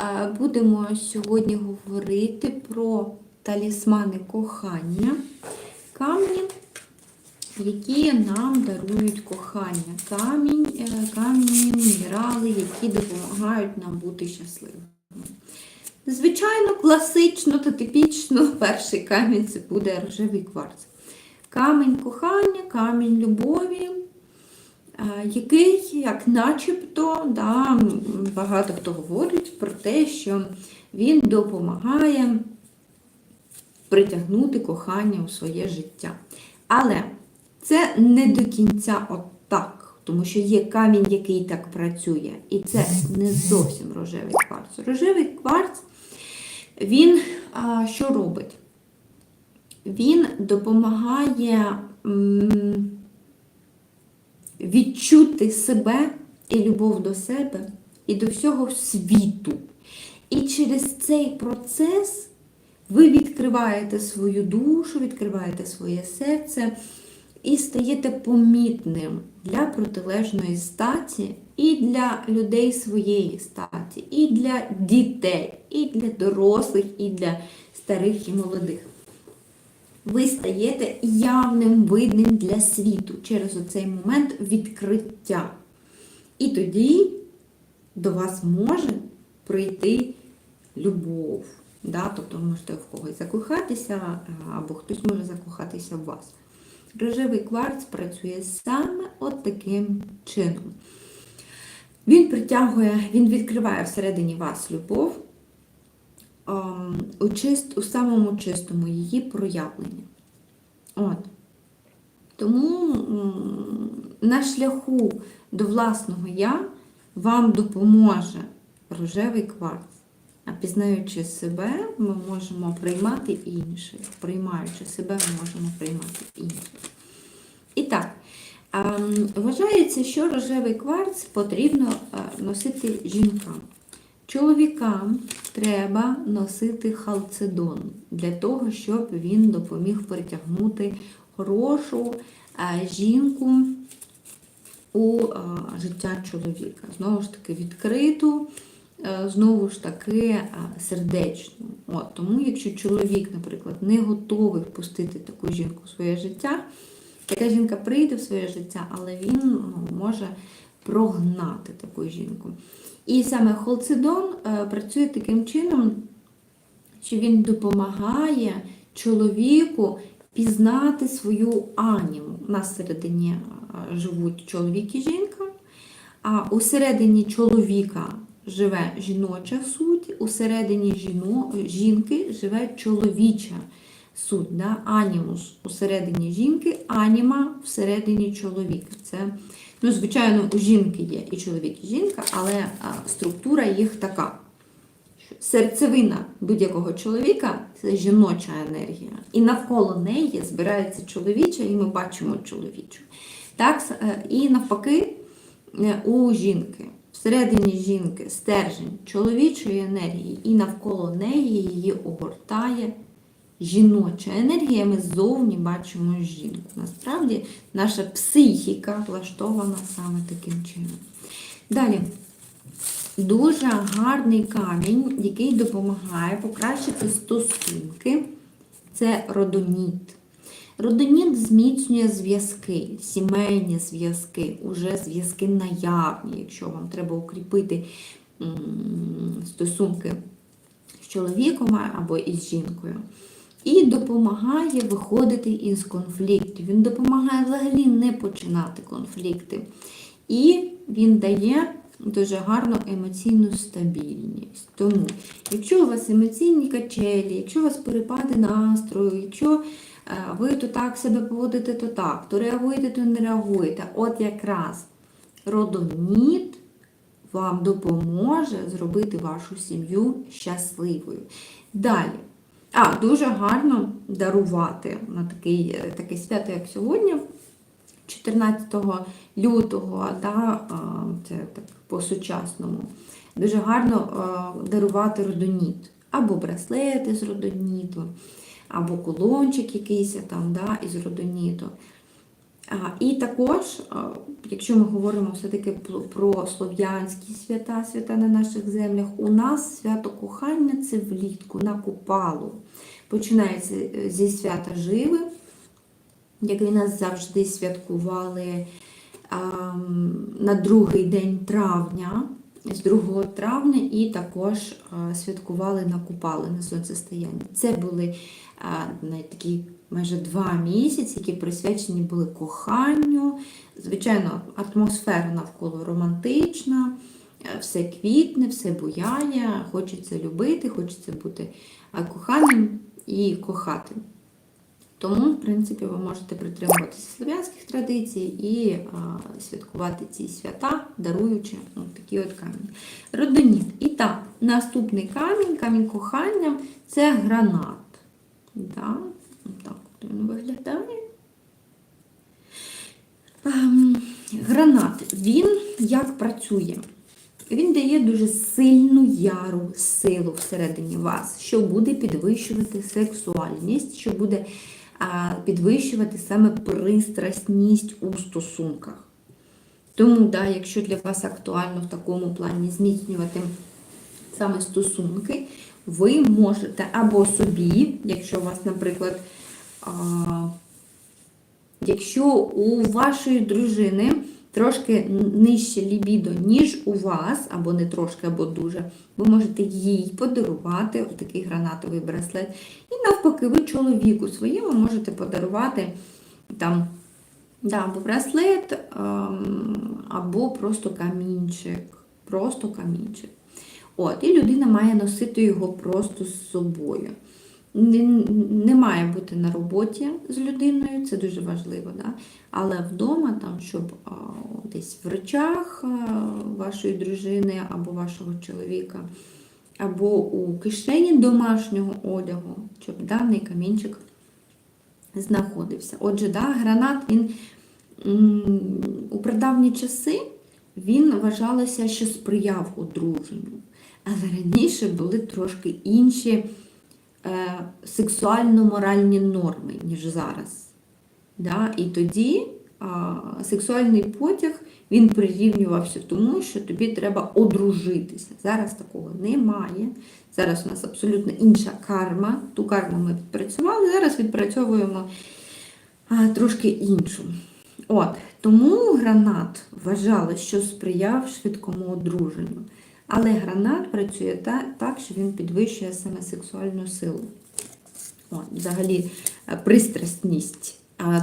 Е, Будемо сьогодні говорити про талісмани кохання, камні, які нам дарують кохання. Камінь, е, камні, мінерали, які допомагають нам бути щасливими. Звичайно, класично та типічно перший камінь це буде рожевий кварц. Камінь кохання, камінь любові, який, як начебто, да, багато хто говорить про те, що він допомагає притягнути кохання у своє життя. Але це не до кінця отак, тому що є камінь, який так працює, і це не зовсім рожевий кварц. Рожевий кварц, він а, що робить? Він допомагає м, відчути себе і любов до себе, і до всього світу. І через цей процес ви відкриваєте свою душу, відкриваєте своє серце і стаєте помітним для протилежної статі, і для людей своєї статі, і для дітей, і для дорослих, і для старих і молодих. Ви стаєте явним видним для світу через оцей момент відкриття. І тоді до вас може прийти любов. Да? Тобто ви можете в когось закохатися, або хтось може закохатися в вас. Рожевий кварц працює саме от таким чином. Він притягує, він відкриває всередині вас любов у, чист, у самому чистому її проявленні. От. Тому на шляху до власного я вам допоможе рожевий кварц. А пізнаючи себе, ми можемо приймати інших. Приймаючи себе, ми можемо приймати інших. І так, ем, вважається, що рожевий кварц потрібно е, носити жінкам. Чоловікам треба носити халцедон для того, щоб він допоміг притягнути хорошу е, жінку у е, життя чоловіка. Знову ж таки, відкриту, е, знову ж таки, сердечну. От, тому, якщо чоловік, наприклад, не готовий впустити таку жінку в своє життя, така жінка прийде в своє життя, але він ну, може прогнати таку жінку. І саме холцидон е, працює таким чином, що він допомагає чоловіку пізнати свою аніму. У нас всередині е, живуть чоловік і жінка, а усередині чоловіка живе жіноча суть, усередині жіно, жінки живе чоловіча суть, да? анімус усередині жінки, аніма всередині чоловіка. Це, ну, звичайно, у жінки є і чоловік, і жінка, але структура їх така. Серцевина будь-якого чоловіка це жіноча енергія. І навколо неї збирається чоловіча, і ми бачимо чоловічу. Так, е, І навпаки, е, у жінки. Всередині жінки стержень чоловічої енергії, і навколо неї її огортає жіноча енергія, ми ззовні бачимо жінку. Насправді наша психіка влаштована саме таким чином. Далі. Дуже гарний камінь, який допомагає покращити стосунки. Це родоніт. Родоніт зміцнює зв'язки, сімейні зв'язки, уже зв'язки наявні, якщо вам треба укріпити стосунки з чоловіком або із жінкою. І допомагає виходити із конфліктів. Він допомагає взагалі не починати конфлікти. І він дає дуже гарну емоційну стабільність. Тому, якщо у вас емоційні качелі, якщо у вас перепади настрою, якщо е, ви то так себе поводите, то так, то реагуєте, то не реагуєте. От якраз родоніт вам допоможе зробити вашу сім'ю щасливою. Далі. А, дуже гарно дарувати на такий, е, таке свято, як сьогодні, 14 лютого, да, це так по-сучасному. Дуже гарно дарувати родоніт. Або браслети з родоніту, або кулончик якийсь там, да, із родоніту. І також, якщо ми говоримо все-таки про- слов'янські свята, свята на наших землях, у нас свято кохання це влітку на Купалу. Починається е, зі свята Живи, як і нас завжди святкували на другий день травня, з 2 травня, і також святкували на Купали на сонцестояння. Це були такі майже два місяці, які присвячені були коханню. Звичайно, атмосфера навколо романтична, е, все квітне, все буяє, хочеться любити, хочеться бути коханим і кохати. Тому, в принципі, ви можете притримуватися слов'янських традицій і а, святкувати ці свята, даруючи ну, такі от камінь. Родоніт. І так, наступний камінь, камінь кохання це гранат. Да? Так він виглядає. Ем, Гранат, він як працює? Він дає дуже сильну яру силу всередині вас, що буде підвищувати сексуальність, що буде підвищувати саме пристрасність у стосунках. Тому, да, якщо для вас актуально в такому плані зміцнювати саме стосунки, ви можете або собі, якщо у вас, наприклад, якщо у вашої дружини трошки нижче лібідо, ніж у вас, або не трошки, або дуже, ви можете їй подарувати такий гранатовий браслет. І навпаки, ви чоловіку своєму можете подарувати там да, або браслет, ем, або просто камінчик. Просто камінчик. От, і людина має носити його просто з собою. Не, не має бути на роботі з людиною, це дуже важливо, да? але вдома, там, щоб а, десь в речах а, вашої дружини або вашого чоловіка, або у кишені домашнього одягу, щоб даний камінчик знаходився. Отже, да, гранат він м, у прадавні часи він вважалося, що сприяв одруженню. Але раніше були трошки інші сексуально-моральні норми, ніж зараз. Да? І тоді а, сексуальний потяг він прирівнювався тому, що тобі треба одружитися. Зараз такого немає. Зараз у нас абсолютно інша карма. Ту карму ми відпрацювали, зараз відпрацьовуємо а, трошки іншу. От, Тому гранат вважали, що сприяв швидкому одруженню. Але гранат працює так, що він підвищує саме сексуальну силу. От, взагалі, е, пристрасність.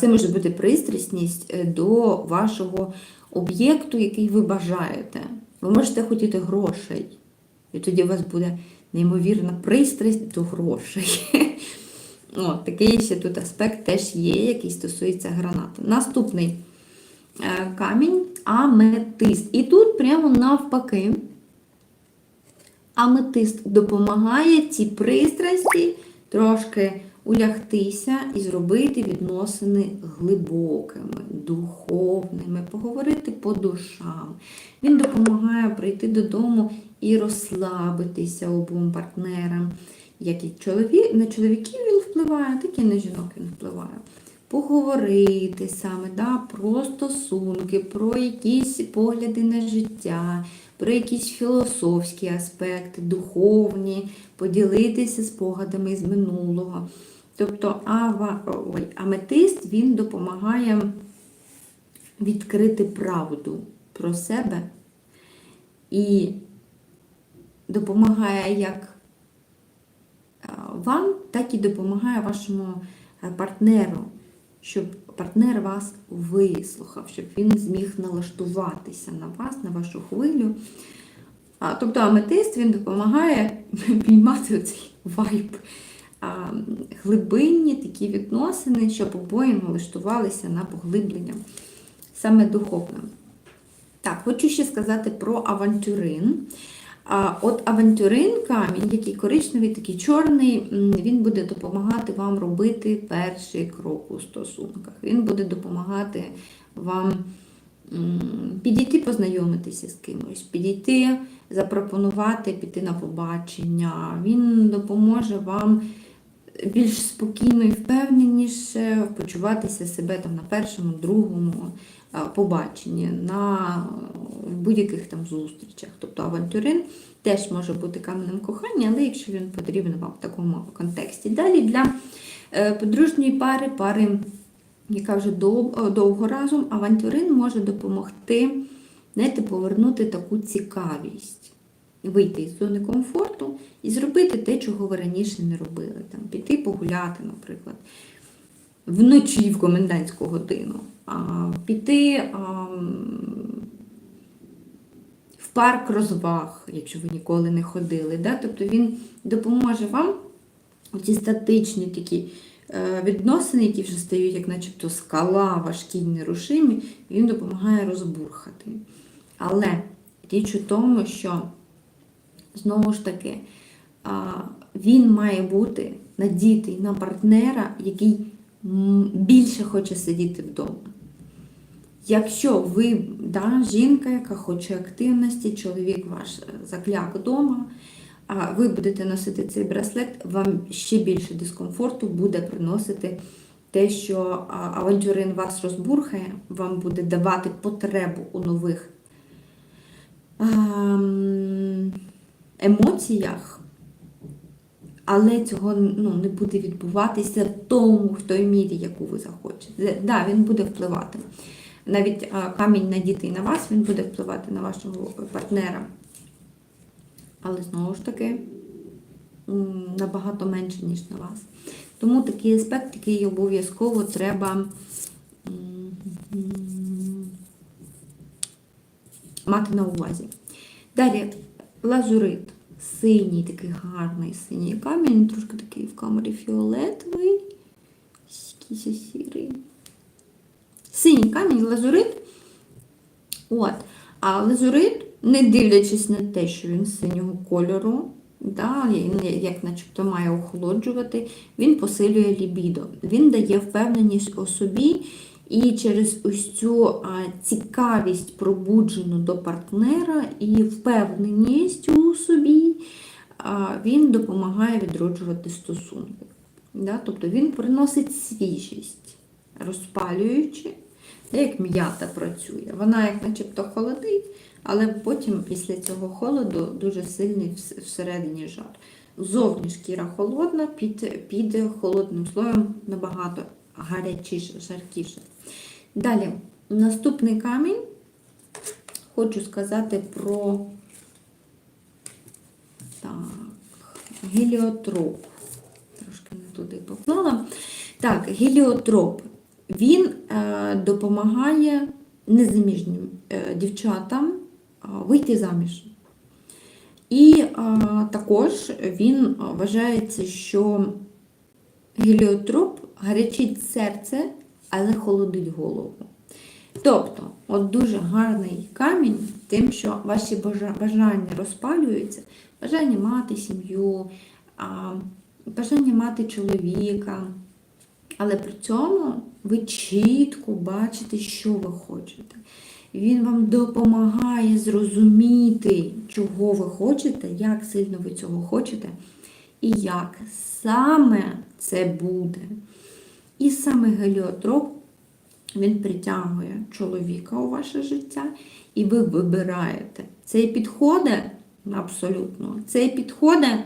Це може бути пристрасність е, до вашого об'єкту, який ви бажаєте. Ви можете хотіти грошей. І тоді у вас буде неймовірна пристрасть до грошей. От, такий ще тут аспект теж є, який стосується гранати. Наступний е, камінь аметист. І тут прямо навпаки. Аметист допомагає цій пристрасті трошки улягтися і зробити відносини глибокими, духовними, поговорити по душам. Він допомагає прийти додому і розслабитися обом партнерам. Як і чоловік, на чоловіків він впливає, так і на жінок він впливає. Поговорити саме да, про стосунки, про якісь погляди на життя, про якісь філософські аспекти, духовні, поділитися спогадами з минулого. Тобто ава, ой, аметист він допомагає відкрити правду про себе і допомагає як вам, так і допомагає вашому партнеру, щоб партнер вас вислухав, щоб він зміг налаштуватися на вас, на вашу хвилю. А, Тобто аметист він допомагає піймати оцей вайб, а, глибинні такі відносини, щоб обоє налаштувалися на поглиблення саме духовне. Так, хочу ще сказати про авантюрин. А от авантюрин камінь, який коричневий, такий чорний, він буде допомагати вам робити перший крок у стосунках. Він буде допомагати вам підійти познайомитися з кимось, підійти, запропонувати піти на побачення. Він допоможе вам більш спокійно і впевненіше почуватися себе там на першому, другому побаченні, на в будь-яких там зустрічах. Тобто авантюрин теж може бути каменем кохання, але якщо він потрібен вам в такому контексті. Далі для е, подружньої пари, пари, яка вже е, довго разом, авантюрин може допомогти знаєте, повернути таку цікавість, вийти із зони комфорту і зробити те, чого ви раніше не робили. Там, піти погуляти, наприклад, вночі в комендантську годину, піти в парк розваг, якщо ви ніколи не ходили. Да? Тобто він допоможе вам ці статичні такі е, відносини, які вже стають, як начебто скала, важкі, нерушимі, він допомагає розбурхати. Але річ у тому, що знову ж таки він має бути надітий на партнера, який більше хоче сидіти вдома. Якщо ви да, жінка, яка хоче активності, чоловік ваш закляк вдома, а ви будете носити цей браслет, вам ще більше дискомфорту буде приносити те, що авантюрин вас розбурхає, вам буде давати потребу у нових ем, емоціях, але цього ну, не буде відбуватися в тому, в той мірі, яку ви захочете. Да, він буде впливати. Навіть а, камінь надітий на вас, він буде впливати на вашого партнера. Але знову ж таки набагато менше, ніж на вас. Тому такий аспект, який обов'язково треба мати на увазі. Далі лазурит. Синій, такий гарний синій камінь, він трошки такий в камері фіолетовий, якийсь сірий. Синій камінь, лазурит. От. А лазурит, не дивлячись на те, що він синього кольору, да, як начебто має охолоджувати, він посилює лібідо. Він дає впевненість у собі і через ось цю цікавість пробуджену до партнера і впевненість у собі, він допомагає відроджувати стосунки. Да? Тобто він приносить свіжість, розпалюючи, як м'ята працює. Вона як начебто холодить, але потім після цього холоду дуже сильний всередині жар. Зовні шкіра холодна, під, під холодним слоєм набагато гарячіше, жаркіше. Далі, наступний камінь. Хочу сказати про так, геліотроп. Трошки не туди поклала. Так, геліотроп. Він е, допомагає незаміжнім е, дівчатам е, вийти заміж. І е, також він вважається, що геліотроп гарячить серце, але холодить голову. Тобто, от дуже гарний камінь, тим, що ваші бажання розпалюються, бажання мати сім'ю, бажання мати чоловіка. Але при цьому ви чітко бачите, що ви хочете. Він вам допомагає зрозуміти, чого ви хочете, як сильно ви цього хочете, і як саме це буде. І саме геліотроп він притягує чоловіка у ваше життя, і ви вибираєте. Цей підходить абсолютно. Цей підходить,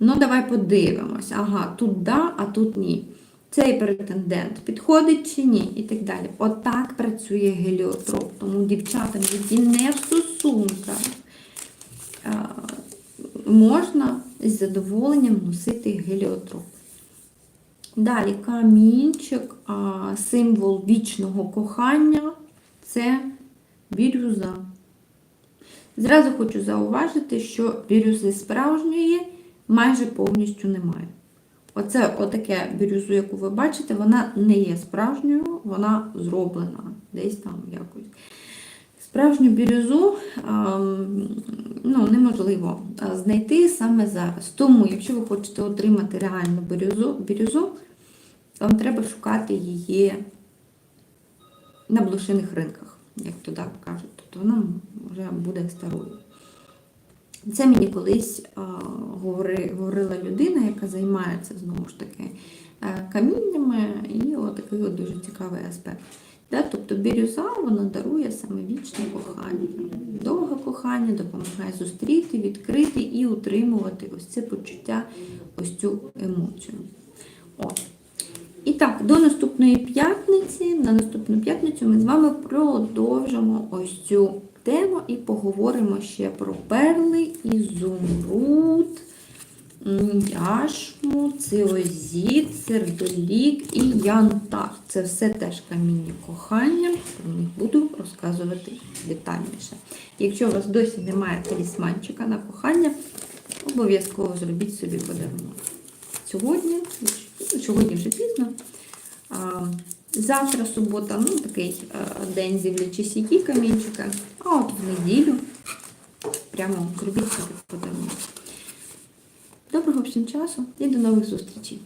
ну давай подивимось. Ага, тут да, а тут ні. Цей претендент підходить чи ні, і так далі. Отак працює геліотроп. Тому дівчатам, які не в стосунках, можна з задоволенням носити геліотроп. Далі камінчик, а, символ вічного кохання це бірюза. Зразу хочу зауважити, що бірюзи справжньої майже повністю немає. Оце отаке бірюзу, яку ви бачите, вона не є справжньою, вона зроблена десь там якось. Справжню бірюзу ем, ну, неможливо знайти саме зараз. Тому, якщо ви хочете отримати реальну бірюзу, бірюзу вам треба шукати її на блошиних ринках, як туди кажуть. Тобто вона вже буде старою. Це мені колись а, говори- говорила людина, яка займається знову ж таки е, каміннями, і от такий от дуже цікавий аспект. Да? Тобто бірюза вона дарує саме вічне кохання, кохання, допомагає зустріти, відкрити і утримувати ось це почуття, ось цю емоцію. От. І так, до наступної п'ятниці. На наступну п'ятницю ми з вами продовжимо ось цю тему і поговоримо ще про перли, і м, яшму, циозіт, сердолік і янтар. Це все теж каміння кохання. Про них буду розказувати детальніше. Якщо у вас досі немає талісманчика на кохання, обов'язково зробіть собі подарунок. Сьогодні, сьогодні вже пізно. Завтра субота, ну такий день зівлячись які камінчика. А от в неділю прямо зробіть собі подарунок. Доброго всім часу і до нових зустрічей!